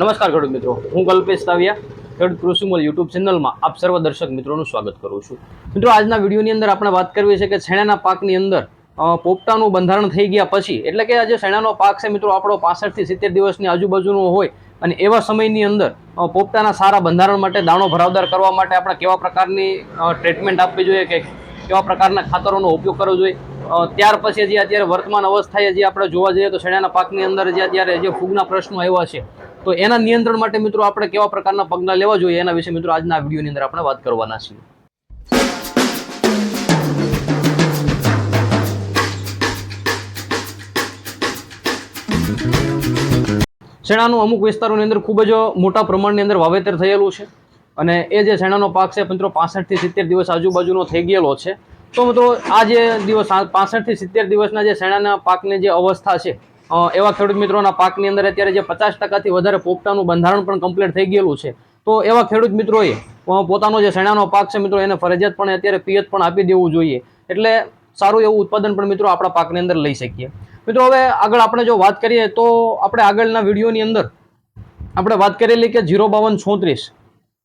નમસ્કાર ખેડૂત મિત્રો. હું કલ્પેશ તાવિયા, ખેડૂત કૃષિમોલ યુટ્યુબ ચેનલમાં આપ સર્વ દર્શક મિત્રોનું સ્વાગત કરું છું. મિત્રો, આજના વિડીયોની અંદર આપણે વાત કરવી છે કે છેણાના પાકની અંદર પોપટાનું બંધારણ થઈ ગયા પછી, એટલે કે આજે શેણાનો પાક છે મિત્રો, આપણો પાસઠથી સિત્તેર દિવસની આજુબાજુનો હોય, અને એવા સમયની અંદર પોપટાના સારા બંધારણ માટે દાણો ભરાવદાર કરવા માટે આપણે કેવા પ્રકારની ટ્રીટમેન્ટ આપવી જોઈએ કે કેવા પ્રકારના ખાતરોનો ઉપયોગ કરવો જોઈએ. ત્યાર પછી જે અત્યારે વર્તમાન અવસ્થાએ જે આપણે જોવા જઈએ તો શેણાના પાકની અંદર જે અત્યારે જે ફૂગના પ્રશ્નો આવ્યા છે, તો એના નિયંત્રણ માટે મિત્રો આપણે કેવા પ્રકારના પગલાં લેવા જોઈએ એના વિશે મિત્રો આજના વિડીયોની અંદર આપણે વાત કરવાના છીએ. શેણાનું અમુક વિસ્તારોની અંદર ખૂબ જ મોટા પ્રમાણની અંદર વાવેતર થયેલું છે. અને એ જે શેણાનો પાક છે મિત્રો પાસઠથી સિત્તેર દિવસ આજુબાજુનો થઈ ગયેલો છે. તો મિત્રો આ જે દિવસ પાસઠથી સિત્તેર દિવસના જે શેણાના પાકની જે અવસ્થા છે એવા ખેડૂત મિત્રોના પાકની અંદર અત્યારે જે પચાસ ટકાથી વધારે પોપટાનું બંધારણ પણ કમ્પ્લીટ થઈ ગયેલું છે. તો એવા ખેડૂત મિત્રોએ પોતાનો જે શેણાનો પાક છે મિત્રો એને ફરજિયાત પણ અત્યારે પિયત પણ આપી દેવું જોઈએ. એટલે સારું એવું ઉત્પાદન પણ મિત્રો આપણા પાકની અંદર લઈ શકીએ. મિત્રો હવે આગળ આપણે જો વાત કરીએ તો આપણે આગળના વિડીયોની અંદર આપણે વાત કરેલી કે જીરો બાવન છોત્રીસ.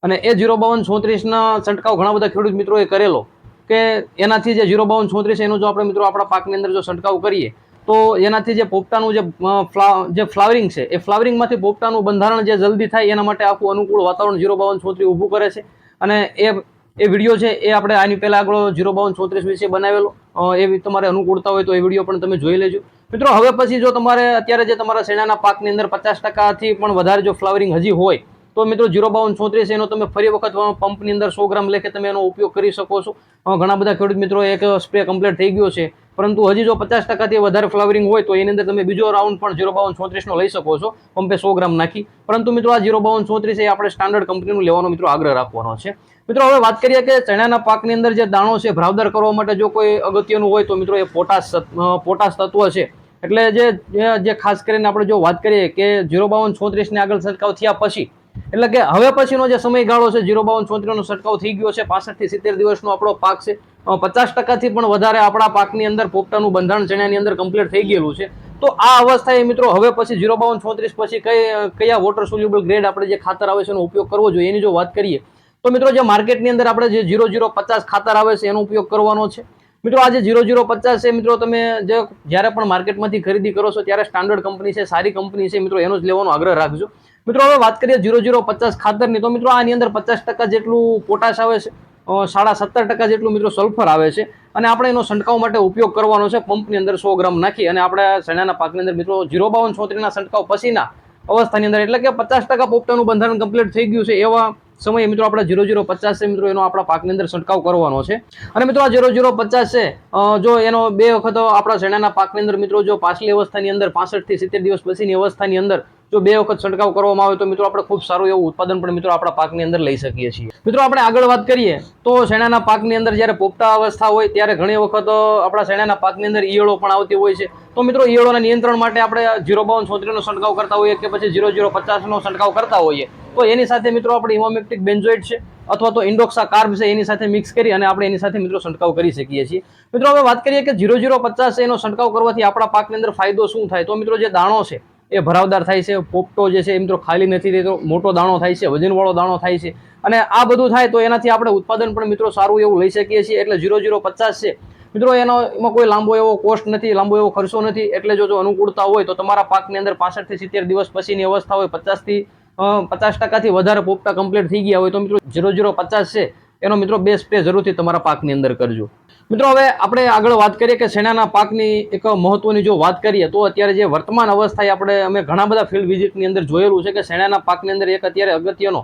અને એ જીરો બાવન છોત્રીસના છંટકાવ ઘણા બધા ખેડૂત મિત્રોએ કરેલો કે એનાથી જે જીરો બાવન છોત્રીસ એનો જો આપણે મિત્રો આપણા પાકની અંદર જો છંટકાવ કરીએ, તો એનાથી જે પોપટાનું જે જે ફ્લાવરિંગ છે, એ ફ્લાવરિંગમાંથી પોપટાનું બંધારણ જે જલ્દી થાય એના માટે આખું અનુકૂળ વાતાવરણ જીરો બાવન છોત્રીસ ઊભું કરે છે. અને એ એ વીડિયો છે એ આપણે આની પહેલાં આગળ જીરો બાવન ચોત્રીસ વિશે બનાવેલો. એ તમારે અનુકૂળતા હોય તો એ વીડિયો પણ તમે જોઈ લેજો. મિત્રો, હવે પછી જો તમારે અત્યારે જે તમારા શેણાના પાકની અંદર પચાસ ટકાથી પણ વધારે જો ફ્લાવરિંગ હજી હોય તો મિત્રો જીરો બાવન ચોત્રીસ, એનો તમે ફરી વખત પંપની અંદર સો ગ્રામ લેખે તમે એનો ઉપયોગ કરી શકો છો. ઘણા બધા ખેડૂત મિત્રો એક સ્પ્રે કમ્પ્લીટ થઈ ગયો છે. પરંતુ હજી જો પચાસ ટકાથી વધારે ફ્લાવરિંગ હોય તો એની અંદર તમે બીજો રાઉન્ડ પણ જીરો બાવન ચોત્રીસનો લઈ શકો છો. પંપે સો ગ્રામ નાખી. પરંતુ મિત્રો આ જીરો બાવન ચોત્રીસ એ આપણે સ્ટાન્ડર્ડ કંપનીનું લેવાનો મિત્રો આગ્રહ રાખવાનો છે. મિત્રો હવે વાત કરીએ કે ચણાના પાકની અંદર જે દાણો છે, ભરાવદાર કરવા માટે જો કોઈ અગત્યનું હોય તો મિત્રો એ પોટાશ પોટાશ તત્વ છે. એટલે જે, જે- ખાસ કરીને આપણે જો વાત કરીએ કે જીરો બાવન ચોત્રીસને આગળ છંટકાવ થયા પછી એટલે કે હવે પછીનો જે સમયગાળો છે જીરો બાવન ચોત્રીસનો છંટકાવ થઈ ગયો છે, પાસઠથી સિત્તેર દિવસનો આપણો પાક છે. પચાસ ટકાથી પણ વધારે આપણા પાકની અંદર પોપટાનું બંધારણ ચણાની અંદર કમ્પ્લીટ થઈ ગયેલું છે. તો આ અવસ્થાએ મિત્રો હવે પછી જીરો બાવન ચોત્રીસ પછી કઈ, કયા વોટર સોલ્યુબલ ગ્રેડ આપણે જે ખાતર આવે છે એનો ઉપયોગ કરવો જોઈએ એની જો વાત કરીએ, તો મિત્રો જે માર્કેટની અંદર આપણે જે જીરો જીરો પચાસ ખાતર આવે છે એનો ઉપયોગ કરવાનો છે. મિત્રો આ જે જીરો જીરો પચાસ છે, મિત્રો તમે જે જ્યારે પણ માર્કેટમાંથી ખરીદી કરો છો, ત્યારે સ્ટાન્ડર્ડ કંપની છે, સારી કંપની છે, મિત્રો એનો જ લેવાનો આગ્રહ રાખજો. મિત્રો, હવે વાત કરીએ જીરો જીરો પચાસ ખાતરની. તો મિત્રો, આની અંદર પચાસ ટકા જેટલું પોટાશ આવે છે સાડા સત્તર ટકા જેટલું મિત્રો સલ્ફર આવે છે. અને આપણે એનો છંટકાવ માટે ઉપયોગ કરવાનો છે, પંપની અંદર સો ગ્રામ નાખી અને આપણે ચણાના પાકની અંદર મિત્રો જીરો બાવન છોતરીના છંટકાવ પછીના અવસ્થાની અંદર એટલે કે પચાસ ટકા પોપટાનું બંધારણ કમ્પ્લીટ થઈ ગયું છે એવા સમયે મિત્રો આપણે જીરો જીરો પચાસ છે મિત્રો, એનો આપણા પાકની અંદર છંટકાવ કરવાનો છે. અને મિત્રો, આ જીરો જીરો પચાસ છે જો એનો બે વખત આપણા ચણાના પાકની અંદર મિત્રો, જો પાછલી અવસ્થાની અંદર પાસઠથી સિત્તેર દિવસ પછીની અવસ્થાની અંદર જો બે વખત છંટકાવ કરવામાં આવે તો મિત્રો આપણે ખૂબ સારું એવું ઉત્પાદન પણ મિત્રો આપણા પાકની અંદર લઈ શકીએ છીએ. મિત્રો આપણે આગળ વાત કરીએ, તો શેણાના પાકની અંદર જ્યારે પોખતા અવસ્થા હોય ત્યારે ઘણી વખત આપણા શેણાના પાકની અંદર ઈયળો પણ આવતી હોય છે. તો મિત્રો ઈયળોના નિયંત્રણ માટે આપણે જીરો બાવન છોત્રીનો છંટકાવ કરતા હોઈએ કે પછી જીરો જીરો પચાસનો છંટકાવ કરતા હોઈએ. તો એની સાથે મિત્રો આપણે ઇમોમેક્ટિક બેન્ઝોઇડ છે અથવા તો ઇન્ડોક્સા કાર્બ છે એની સાથે મિક્સ કરી અને આપણે એની સાથે મિત્રો છંટકાવ કરી શકીએ છીએ. મિત્રો હવે વાત કરીએ કે જીરો જીરો પચાસ એનો છંટકાવ કરવાથી આપણા પાકની અંદર ફાયદો શું થાય? તો મિત્રો જે દાણો છે એ ભરાવદાર થાય છે, પોપટો જે છે, એ મિત્રો ખાલી નથી રહેતો, મોટો દાણો થાય છે, વજનવાળો દાણો થાય છે. અને આ બધું થાય તો એનાથી આપણે ઉત્પાદન પણ મિત્રો સારું એવું લઈ શકીએ છીએ, એટલે ઝીરો ઝીરો પચાસ છે. મિત્રો એનો એમાં કોઈ લાંબો એવો કોસ્ટ નથી, લાંબો એવો ખર્ચો નથી, એટલે જો જો અનુકૂળતા હોય તો તમારા પાકની અંદર પાસઠથી સિત્તેર દિવસ પછીની અવસ્થા હોય પચાસથી પચાસ ટકાથી વધારે પોપટા કમ્પ્લીટ થઈ ગયા હોય તો મિત્રો ઝીરો ઝીરો પચાસ છે. એનો મિત્રો બે સ્પ્રે જરૂરથી તમારા પાકની અંદર કરજો. મિત્રો, હવે આપણે આગળ વાત કરીએ કે શેણાના પાકની એક મહત્વની જો વાત કરીએ, તો અત્યારે જે વર્તમાન અવસ્થાએ આપણે, અમે ઘણા બધા ફિલ્ડ વિઝિટની અંદર જોયેલું છે કે શેણાના પાકની અંદર એક અત્યારે અગત્યનો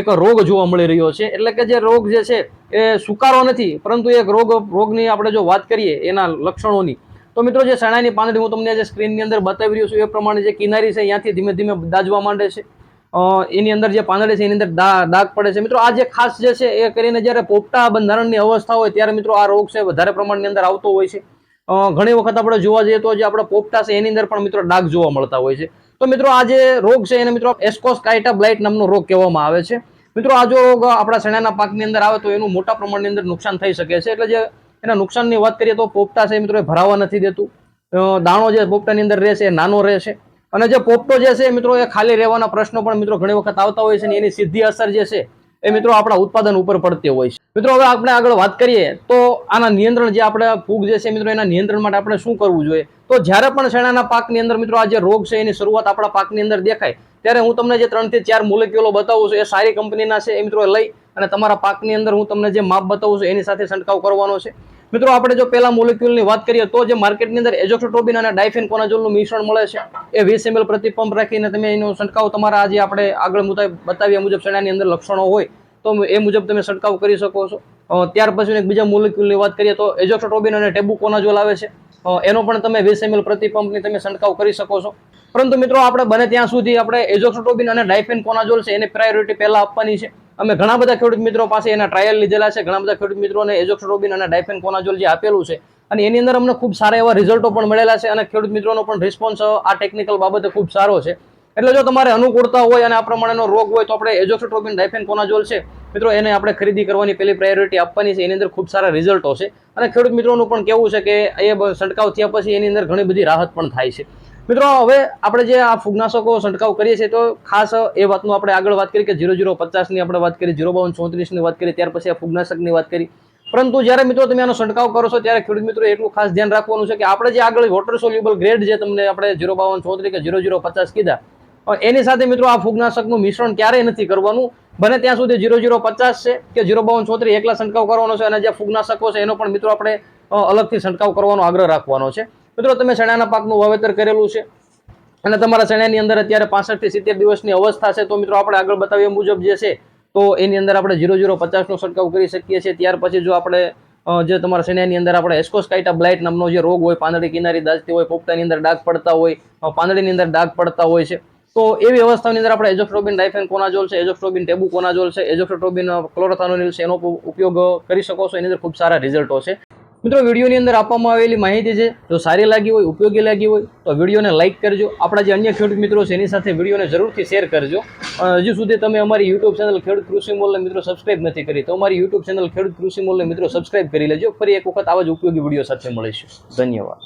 એક રોગ જોવા મળી રહ્યો છે. એટલે કે જે રોગ જે છે, એ સુકારો નથી, પરંતુ એક રોગ, રોગની આપણે જો વાત કરીએ, એના લક્ષણોની. તો મિત્રો, જે શેણાની પાંદડી હું તમને જે સ્ક્રીનની અંદર બતાવી રહ્યો છું, એ પ્રમાણે જે કિનારી છે, ત્યાંથી ધીમે ધીમે દાજવા માંડે છે. એની અંદર જે પાંદડે છે, એની અંદર દાગ પડે છે. મિત્રો, આ જે ખાસ જે છે, એ કરીને જ્યારે પોપટા બંધારણની અવસ્થા હોય, ત્યારે મિત્રો આ રોગ છે, વધારે પ્રમાણની અંદર આવતો હોય છે. ઘણી વખત આપણે જોવા જઈએ તો જે આપણા પોપટા છે, એની અંદર પણ મિત્રો ડાઘ જોવા મળતા હોય છે. તો મિત્રો, આ જે રોગ છે, એને મિત્રો એસ્કોસ્કાઇટા બ્લાઇટ નામનો રોગ કહેવામાં આવે છે. મિત્રો, આ જો રોગ આપણા શણાના પાકની અંદર આવે તો એનું મોટા પ્રમાણની અંદર નુકસાન થઈ શકે છે. એટલે જે એના નુકસાનની વાત કરીએ તો પોપટા છે મિત્રો એ ભરાવા નથી દેતું. દાણો જે પોપટાની અંદર રહેશે એ નાનો રહેશે અને જે પોપટો જે છે મિત્રો એ ખાલી રહેવાના પ્રશ્નો પણ મિત્રો ઘણી વખત આવતા હોય છે ને એની સીધી અસર જે છે એ મિત્રો આપણા ઉત્પાદન ઉપર પડતી હોય છે. મિત્રો હવે આપણે આગળ વાત કરીએ તો આના નિયંત્રણ જે આપણે ફૂગ જે છે મિત્રો એના નિયંત્રણ માટે આપણે શું કરવું જોઈએ? તો જ્યારે પણ શેણાના પાકની અંદર મિત્રો આ જે રોગ છે એની શરૂઆત આપણા પાકની અંદર દેખાય, ત્યારે હું તમને જે ત્રણથી ચાર મોલેક્યુલો બતાવું છું એ સારી કંપનીના છે એ મિત્રો લઈ અને તમારા પાકની અંદર હું તમને જે માપ બતાવું છું એની સાથે છંટકાવ કરવાનો છે. મિત્રો, આપણે જો પેલા મોલેક્યુલની વાત કરીએ, તો જે માર્કેટની અંદર એજોક્સોટ્રોબિન અને ડાયફેન કોનાજોલનું મિશ્રણ મળે છે, એ વીસ એમએલ પ્રતિ પંપ રાખીને તમે એનો છંટકાવ તમારા આજે આપણે આગળ બતાવ્યા મુજબ ચણાની અંદર લક્ષણો હોય, તો એ મુજબ તમે છંટકાવ કરી શકો છો. ત્યાર પછી એક બીજા મોલેક્યુલની વાત કરીએ, તો એજોક્સોટ્રોબિન અને ટેબુકોનાઝોલ આવે છે. એનો પણ તમે વીસ એમએલ પ્રતિ પંપની તમે છંટકાવ કરી શકો છો. પરંતુ મિત્રો, આપણે બને ત્યાં સુધી આપણે એજોક્સોટ્રોબિન અને ડાયફેન કોનાઝોલ છે, એને પ્રાયોરિટી પહેલા આપવાની છે. અમે ઘણા બધા ખેડૂત મિત્રો પાસે એના ટ્રાયલ લીધેલા છે. ઘણા બધા ખેડૂત મિત્રોને એઝોક્સરોબિન અને ડાયફેન કોનાજોલ જે આપેલું છે, અને એની અંદર અમને ખૂબ સારા એવા રિઝલ્ટો પણ મળેલા છે અને ખેડૂત મિત્રોનો પણ રિસ્પોન્સ આ ટેકનિકલ બાબતે ખૂબ સારો છે. એટલે જો તમારે અનુકૂળતા હોય અને આ પ્રમાણેનો રોગ હોય તો આપણે એઝોક્સોટ્રોપિન ડાયફેન કોનાજોલ છે, મિત્રો એને આપણે ખરીદી કરવાની પહેલી પ્રાયોરિટી આપવાની છે. એની અંદર ખૂબ સારા રિઝલ્ટો છે. અને ખેડૂત મિત્રોનું પણ કેવું છે કે એ છંટકાવ થયા પછી એની અંદર ઘણી બધી રાહત પણ થાય છે. મિત્રો, હવે આપણે જે આ ફૂગનાશકો છંટકાવ કરીએ છીએ, તો ખાસ એ વાતનું આપણે આગળ વાત કરી કે ઝીરો ઝીરો પચાસની આપણે વાત કરી ઝીરો બાવન ચોત્રીસની વાત કરી, ત્યાર પછી આ ફૂગનાશકની વાત કરી. પરંતુ જ્યારે મિત્રો તમે આનો છંટકાવ કરો છો, ત્યારે ખેડૂત મિત્રો એટલું ખાસ ધ્યાન રાખવાનું છે કે આપણે જે આગળ વોટર સોલ્યુબલ ગ્રેડ જે તમને આપણે ઝીરો બાવન ચોત્રીસ કે ઝીરો ઝીરો પચાસ કીધા એની સાથે મિત્રો આ ફૂગનાશકનું મિશ્રણ ક્યારેય નથી કરવાનું. બને ત્યાં સુધી ઝીરો ઝીરો પચાસ છે કે જીરો બાવન ચોત્રીસ એકલા છંટકાવ કરવાનો છે અને જે ફૂગનાશકો છે, એનો પણ મિત્રો આપણે અલગથી છંટકાવ કરવાનો આગ્રહ રાખવાનો છે. મિત્રો, તમે ચણાના પાકનું વાવેતર કરેલું છે અને તમારા ચણાની અંદર અત્યારે પાસઠથી સિત્તેર દિવસની અવસ્થા છે, તો મિત્રો આપણે આગળ બતાવ્યા મુજબ જે છે, તો એની અંદર આપણે જીરો ઝીરો પચાસનો છંટકાવ કરી શકીએ છીએ. ત્યાર પછી જો આપણે જે તમારા ચણાની અંદર આપણે એસ્કોસ્કાઇટા બ્લાઇટ નામનો જે રોગ હોય, પાંદડી કિનારી દાજતી હોય, પોપટાની અંદર ડાઘ પડતા હોય પાંદડીની અંદર ડાઘ પડતા હોય છે, તો એવી અવસ્થાની અંદર આપણે એજોક્ટ્રોબિન ડાયફેન કોનાજોલ છે એજોક્ટ્રોબિન ટેબુ કોનાજોલ છે એજોક્ટ્રોબિન ક્લોરોથાનોનિલ છે, એનો ઉપયોગ કરી શકો છો. એની અંદર ખૂબ સારા રિઝલ્ટો છે. મિત્રો, વિડીયોની અંદર આપવામાં આવેલી માહિતી છે, જો સારી લાગી હોય, ઉપયોગી લાગી હોય, તો વિડીયોને લાઇક કરજો. આપણા જે અન્ય ખેડૂત મિત્રો છે, એની સાથે વિડીયોને જરૂરથી શેર કરજો. હજુ સુધી તમે અમારી યુટ્યુબ ચેનલ ખેડૂત કૃષિ મોલને મિત્રો સબસ્ક્રાઇબ નથી કરી, તો અમારી યુટ્યુબ ચેનલ ખેડૂત કૃષિ મોલને મિત્રો સબસ્ક્રાઇબ કરી લેજો. ફરી એક વખત આવા જ ઉપયોગી વીડિયો સાથે મળીશું. ધન્યવાદ.